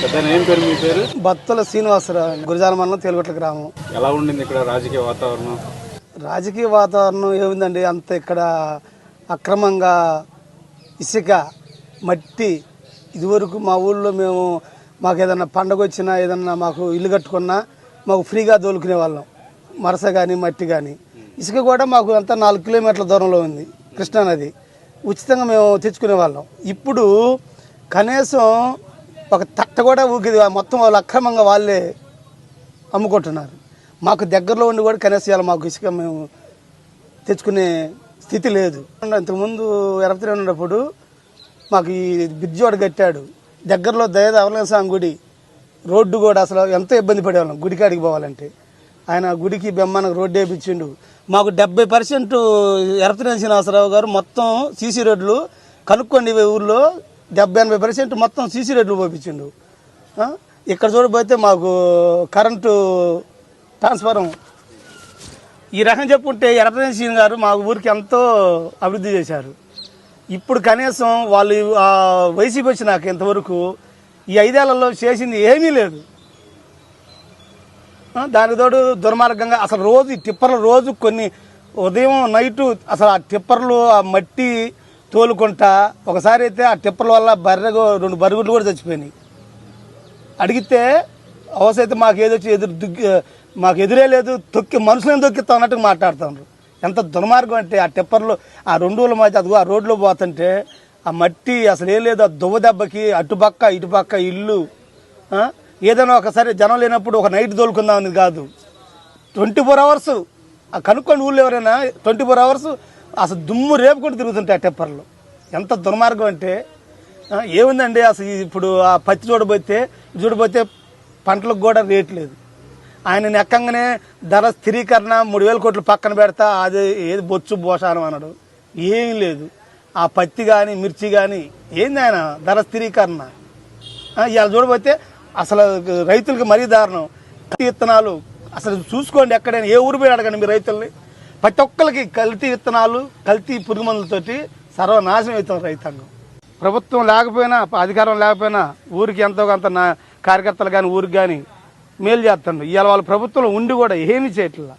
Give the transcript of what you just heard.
ఏం పేరు మీ పేరు? బత్తుల శ్రీనివాసరావు గురిజాల మండలం తేలుగొట్ల గ్రామం. ఎలా ఉండింది ఇక్కడ రాజకీయ వాతావరణం? రాజకీయ వాతావరణం ఏముందండి? అంత ఇక్కడ అక్రమంగా ఇసుక మట్టి ఇదివరకు మా ఊళ్ళో మేము మాకు ఏదన్నా పండగ వచ్చినా ఏదన్నా మాకు ఇల్లు కట్టుకున్నా మాకు ఫ్రీగా దోలుకునే వాళ్ళం. మరస కానీ మట్టి కానీ ఇసుక కూడా మాకు అంతా నాలుగు కిలోమీటర్ల దూరంలో ఉంది కృష్ణానది ఉచితంగా మేము తెచ్చుకునే వాళ్ళం. ఇప్పుడు కనీసం ఒక తట్ట కూడా ఊకిది మొత్తం వాళ్ళు అక్రమంగా వాళ్ళే అమ్ముకుంటున్నారు. మాకు దగ్గరలో ఉండి కూడా కనీసం మాకు ఇసుక మేము తెచ్చుకునే స్థితి లేదు. ఇంతకుముందు ఎరపతిరే ఉన్నప్పుడు మాకు ఈ బ్రిడ్జి కట్టాడు. దగ్గరలో దయద అవలంసాం గుడి రోడ్డు కూడా అసలు ఎంతో ఇబ్బంది పడేవాళ్ళం గుడికాడికి పోవాలంటే. ఆయన గుడికి బెమ్మానికి రోడ్డు వేయించిండు మాకు డెబ్బై పర్సెంట్ ఎరపతిన శ్రీనివాసరావు గారు మొత్తం సీసీ రోడ్లు కనుక్కోండి ఊర్లో. డెబ్బై ఎనభై పర్సెంట్ మొత్తం సీసీ రోడ్లు పోపించిండు. ఇక్కడ చూడబోతే మాకు కరెంటు ట్రాన్స్ఫారం. ఈ రకం చెప్పుకుంటే ఎర్రజన్ సీన్ గారు మా ఊరికి ఎంతో అభివృద్ధి చేశారు. ఇప్పుడు కనీసం వాళ్ళు వైసీపీ వచ్చినాక ఇంతవరకు ఈ ఐదేళ్ళలో చేసింది ఏమీ లేదు. దానికి తోడు దుర్మార్గంగా అసలు రోజు టిప్పర్లు రోజు కొన్ని ఉదయం నైటు అసలు ఆ టిప్పర్లు ఆ మట్టి తోలుకుంటా ఒకసారి అయితే ఆ టిప్పర్ల వల్ల బర్రె రెండు బరుగుడ్లు కూడా చచ్చిపోయినాయి. అడిగితే అవసరం మాకు ఏదొచ్చి ఎదురు దుగ్గి మాకు ఎదురే లేదు తొక్కి మనుషులను తొక్కిస్తాం అన్నట్టు మాట్లాడుతున్నారు ఎంత దుర్మార్గం అంటే ఆ టిప్పర్లు ఆ రెండు మధ్య అదిగో ఆ రోడ్లో పోతుంటే ఆ మట్టి అసలు ఏం లేదు ఆ దువ్వ దెబ్బకి అటుపక్క ఇటుపక్క ఇల్లు ఏదైనా ఒకసారి జనం లేనప్పుడు ఒక నైట్ తోలుకుందామని కాదు. ట్వంటీ ఫోర్ అవర్స్ ఆ కనుక్కోండి ఊళ్ళో ఎవరైనా ట్వంటీ ఫోర్ అవర్స్ అసలు దుమ్ము రేపుకుంటూ తిరుగుతుంటాయి ఆ టెప్పర్లు ఎంత దుర్మార్గం అంటే ఏముందండి అసలు ఇప్పుడు ఆ పత్తి చూడబోతే చూడబోతే పంటలకు కూడా రేట్ లేదు. ఆయన నెక్కంగానే ధర స్థిరీకరణ మూడు వేల కోట్లు పక్కన పెడతా అది ఏది బొచ్చు బోషానం అన్నాడు ఏం లేదు. ఆ పత్తి కానీ మిర్చి కానీ ఏంది ఆయన ధర స్థిరీకరణ? ఇలా చూడబోతే అసలు రైతులకి మరీ దారుణం. కల్తీ విత్తనాలు అసలు చూసుకోండి ఎక్కడైనా ఏ ఊరు పోయి అడగండి మీ రైతుల్ని. ప్రతి ఒక్కరికి కల్తీ విత్తనాలు కల్తీ పురుగు మందులతోటి సర్వనాశనం అవుతుంది రైతాంగం. ప్రభుత్వం లేకపోయినా అధికారం లేకపోయినా ఊరికి ఎంతో కొంత నా కార్యకర్తలు కానీ ఊరికి కానీ మేలు చేస్తుండ్రు. ఇవాళ వాళ్ళ ప్రభుత్వంలో ఉండి కూడా ఏమీ చేయట్లా.